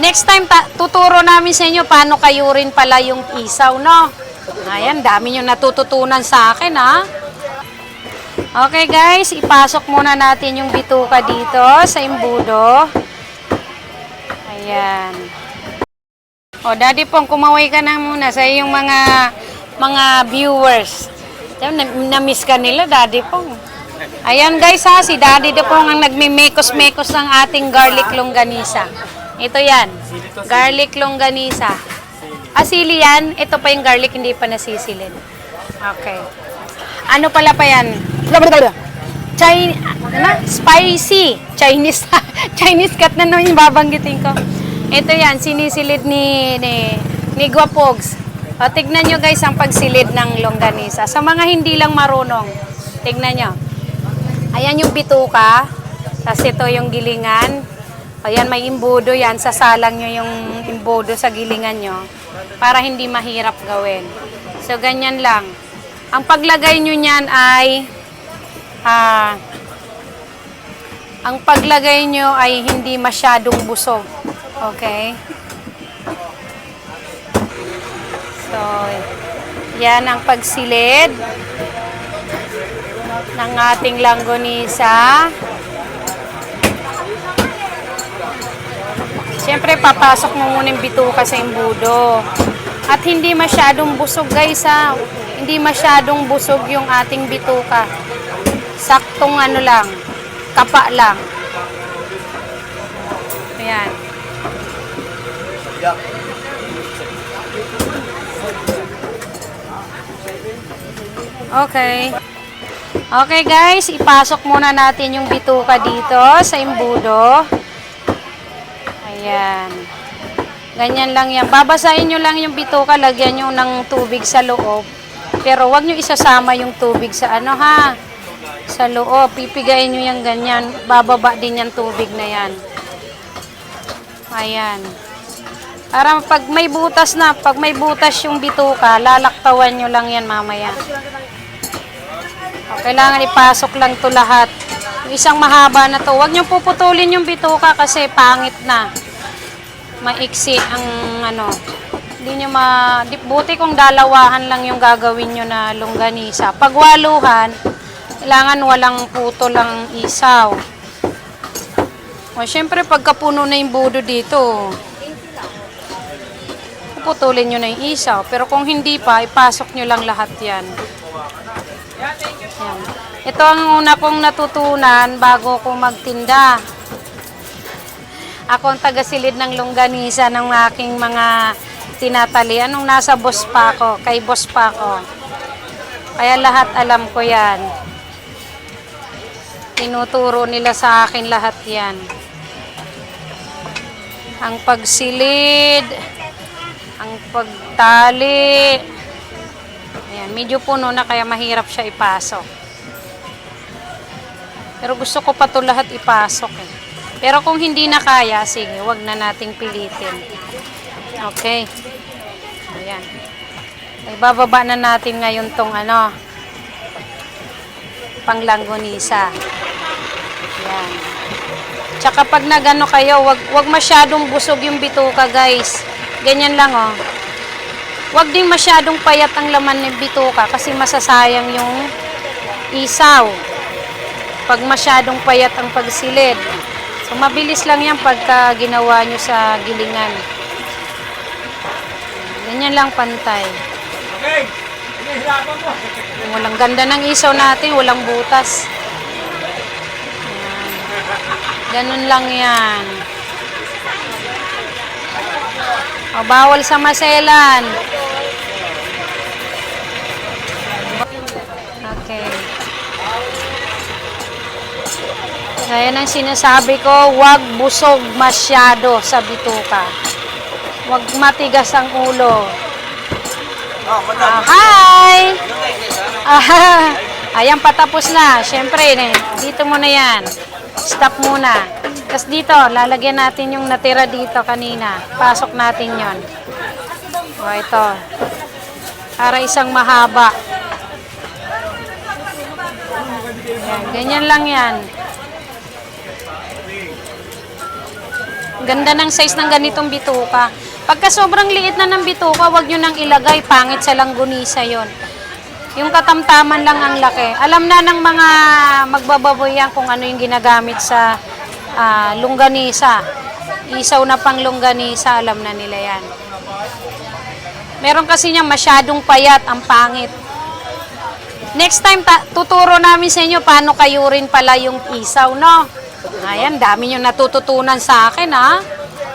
Next time, tuturo namin sa inyo paano kayo rin pala yung isaw, no? Ayan, dami nyo natututunan sa akin, ha? Okay, guys, ipasok muna natin yung bituka dito sa imbudo. Ayan. O, Daddy Pong, kumaway ka na muna sa iyong mga mga viewers. Diyan, na- Na-miss ka nila, Daddy Pong. Ayan guys ha, si Daddy Pong ang nagmimekos-mekos ng ating garlic longganisa. Ito yan, garlic longganisa. Asili yan, ito pa yung garlic, hindi pa nasisilid. Okay. Ano pala pa yan? Chinese, ano? Spicy. Chinese. Chinese cut na naman yung babanggitin ko. Ito yan, sinisilid ni, ni, ni Guapogs. O, tignan nyo guys ang pagsilid ng longganisa. Sa mga hindi lang marunong, tignan nyo. Ayan yung bituka. Tapos ito yung gilingan. Ayan, may imbudo yan. Sasalang nyo yung imbudo sa gilingan nyo para hindi mahirap gawin. So, ganyan lang. Ang paglagay nyo niyan ay ah, ang paglagay nyo ay hindi masyadong busog. Okay? So, yan ang pagsilid ng ating langgonisa. Siyempre, papasok mo muna yung bituka sa imbudo. At hindi masyadong busog, guys, ha. Hindi masyadong busog yung ating bituka. Saktong ano lang, kapa lang. Ayan. Okay. Okay guys, ipasok muna natin yung bituka dito sa imbudo. Ayan. Ganyan lang yan. Babasahin nyo lang yung bituka, lagyan nyo ng tubig sa loob. Pero wag nyo isasama yung tubig sa ano ha. Sa loob. Pipigayin nyo yung ganyan. Bababa din yung tubig na yan. Ayan. Para pag may butas na, pag may butas yung bituka, lalaktawan nyo lang yan mamaya. O, kailangan ipasok lang to lahat. Yung isang mahaba na to. Huwag nyo puputulin yung bituka kasi pangit na. Maiksi ang ano. Hindi nyo ma... di- Buti kung dalawahan lang yung gagawin nyo na longganisa. Pag waluhan, kailangan walang puto lang isaw. O, syempre pagkapuno na yung budo dito, puputulin nyo na yung isaw. Pero kung hindi pa, ipasok nyo lang lahat yan. Yan. Ito ang una kong natutunan bago ko magtinda. Ako ang tagasilid ng longganisa ng aking mga tinatali. Anong nasa boss pa ako, kay boss pa ako. Kaya lahat alam ko yan. Tinuturo nila sa akin lahat yan. Ang pagsilid, ang pagtali, Ayan, medyo puno na kaya mahirap siya ipasok. Pero gusto ko pa to lahat ipasok eh. Pero kung hindi na kaya, sige, wag na nating pilitin. Okay. Ayan. Ay, bababa na natin ngayon tong ano, panglanggonisa. Ayan. Tsaka pag nagano kayo, wag, wag masyadong busog yung bituka guys. Ganyan lang oh. Huwag din masyadong payat ang laman ng bituka kasi masasayang yung isaw. Pag masyadong payat ang pagsilid. So, mabilis lang yan pagka ginawa nyo sa gilingan. Ganyan lang pantay. Walang ganda ng isaw natin, walang butas. Yan. Ganun lang yan. O, bawal sa maselan. Okay. Ayan ang sinasabi ko, huwag busog masyado sa bituka. Huwag matigas ang ulo. Ah, hi! Ah, ayan, patapos na. Siyempre, eh, dito muna yan. Stop muna. Tapos dito, lalagyan natin yung natira dito kanina. Pasok natin yon. O, ito. Para isang mahaba. Yan, ganyan lang yan. Ganda ng size ng ganitong bituka. Pagka sobrang liit na ng bituka, wag nyo nang ilagay. Pangit sa langgunisa yon. Yung katamtaman lang ang laki. Alam na ng mga magbababoy yan kung ano yung ginagamit sa ah, longganisa. Isaw na pang longganisa, alam na nila yan. Meron kasi niya masyadong payat, ang pangit. Next time, tuturo namin sa inyo paano kayo rin pala yung isaw, no? Ayan, dami nyo natututunan sa akin, ha?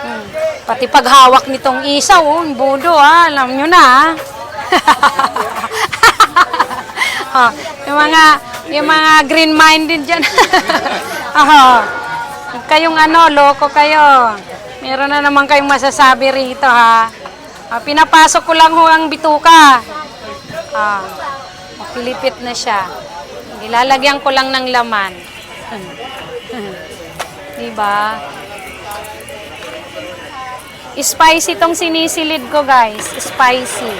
Hmm. Pati paghawak nitong isaw, oh, budo, ha? Alam nyo na, ha? oh, yung mga, yung mga green-minded dyan. oh, kayong ano, loko kayo. Meron na naman kayong masasabi rito, ha? Ah, pinapasok ko lang ho ang bituka. Ah, Pilipit na siya. Nilalagyan ko lang ng laman. diba? Spicy tong sinisilid ko, guys. Spicy.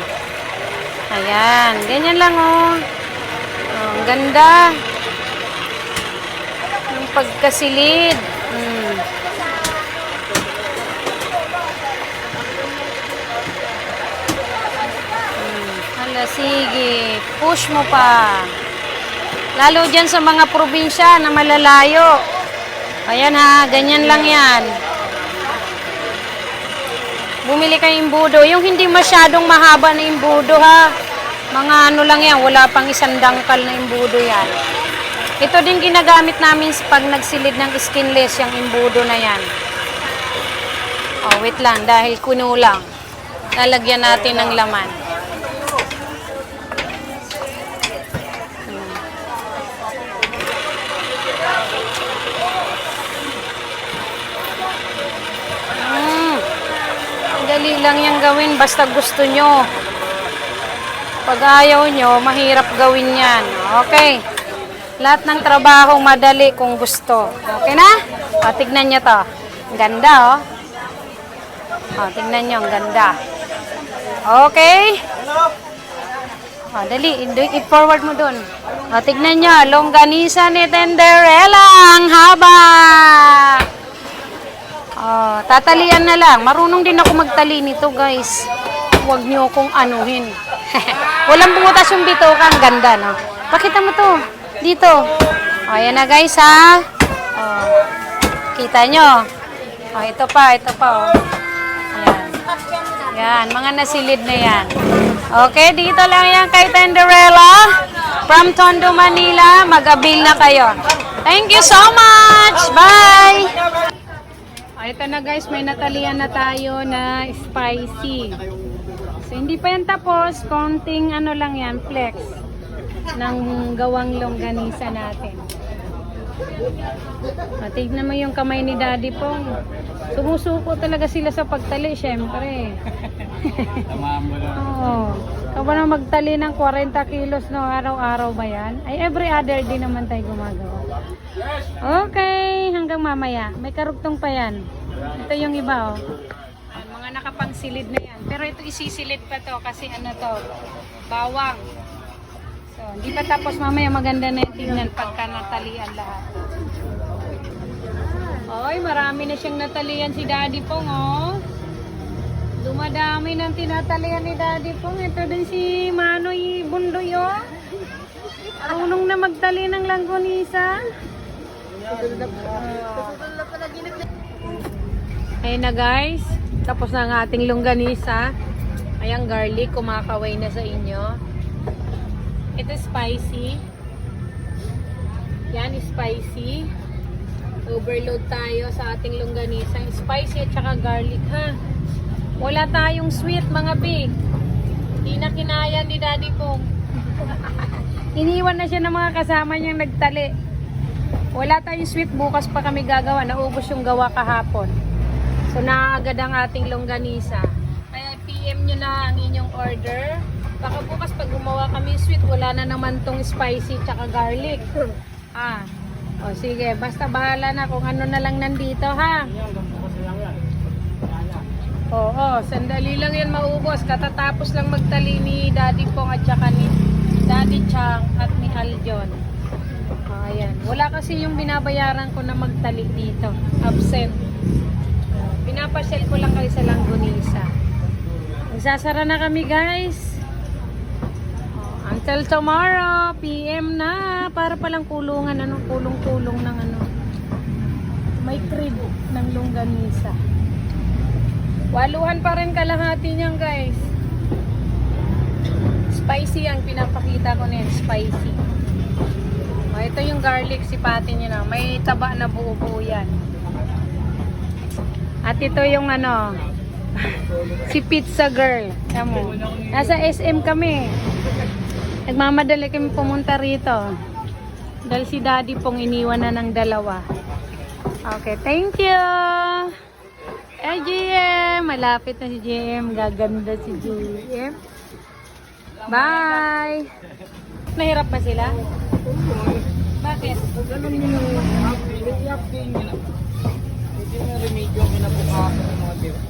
Ayan. Ganyan lang, oh. oh ang ganda. Yung pagkasilid. Mm. Hala, sige. Push mo pa. Lalo dyan sa mga probinsya na malalayo. Ayan ha, ganyan lang yan. Bumili kayong imbudo. Yung hindi masyadong mahaba na imbudo ha. Mga ano lang yan, wala pang isang dangkal na imbudo yan. Ito din ginagamit namin pag nagsilid ng skinless, yung imbudo na yan. Oh, wait lang, dahil kunulang. Lalagyan natin ng laman. Mm. Dali lang yan gawin basta gusto nyo. Pag ayaw nyo, mahirap gawin yan. Okay. Lahat ng trabaho madali kung gusto. Okay na? O, tignan nyo to. Ang ganda, oh. O, tignan nyo, ang ganda. Okay? O, dali. I-forward mo dun. O, tignan nyo. Longganisa ni Tenderella. Ang haba. Oh, tatalian na lang. Marunong din ako magtali nito, guys. Huwag niyo akong anuhin. Walang bumutas yung bituka. Ang ganda, no? Pakita mo to. Dito. Oh, ayan na, guys, ha? Oh, kita nyo. Oh, ito pa, ito pa, oh. Ayan. Yan, mga nasilid na yan. Okay, dito lang yan kay Tenderella. From Tondo, Manila. Mag-avail na kayo. Thank you so much. Bye! Ito na guys, may natalian na tayo na spicy. So, hindi pa yan tapos. Konting ano lang yan, flex ng gawang longganisa natin. Ah, tignan mo yung kamay ni Daddy Pong. Sumusuko talaga sila sa pagtali, syempre. Oo. Ikaw ba na magtali ng 40 kilos no araw-araw ba yan? Ay, every other day naman tayo gumagawa. Okay, hanggang mamaya. May karugtong pa yan. Ito yung iba, oh. Ayan, mga nakapangsilid na yan. Pero ito isisilid pa to kasi ano to, bawang. So, hindi pa tapos mamaya maganda na yung tingnan pagka natalian lahat. Oy, marami na siyang natalian si Daddy Pong, oh. Dumadami ng tinatalian ni Daddy Pong. Ito din si Manoy Bundoy, oh. Marunong na magtali ng langgonisa. Na guys, tapos na ang ating longganisa. Ayan garlic, kumakaway na sa inyo. Ito spicy. Yan, spicy. Overload tayo sa ating longganisa. Spicy at saka garlic ha. Wala tayong sweet mga big. Hindi na kinaya ni daddy Pong. Iniwan na siya ng mga kasama niyang nagtali. Wala tayong sweet, bukas pa kami gagawa. Naubos yung gawa kahapon. So, naagad ang ating longganisa. Kaya PM nyo na ang inyong order. Baka bukas pag gumawa kami sweet, wala na naman tong spicy tsaka garlic. Ah. O sige, basta bahala na kung ano na lang nandito ha. Oo, sandali lang yan maubos. Katatapos lang magtali ni Daddy Pong at saka ni Daddy Chang at ni Aljon. Ayan. Wala kasi yung binabayaran ko na magtali dito. Absent. Pinapasyal ko lang kayo sa Langgonisa. Magsasara na kami guys. Oh, Until tomorrow, PM na. Para palang kulungan, ano, kulong-kulong ng ano. May crib ng longganisa. Waluhan pa rin kalahati niyan guys. Spicy ang pinapakita ko na spicy. Oh, ito yung garlic sipati niya na. May taba na buo-buo yan. At ito yung ano, si Pizza Girl. Tamo. Nasa SM kami. Nagmamadali kami pumunta rito. Dahil si Daddy pong iniwan na ng dalawa. Okay, thank you. Eh, GM. Malapit na si GM. Gaganda si GM. Bye. Nahirap ba sila? Bakit? Ganun. Yung remedyo kinabukasan ng mga tira.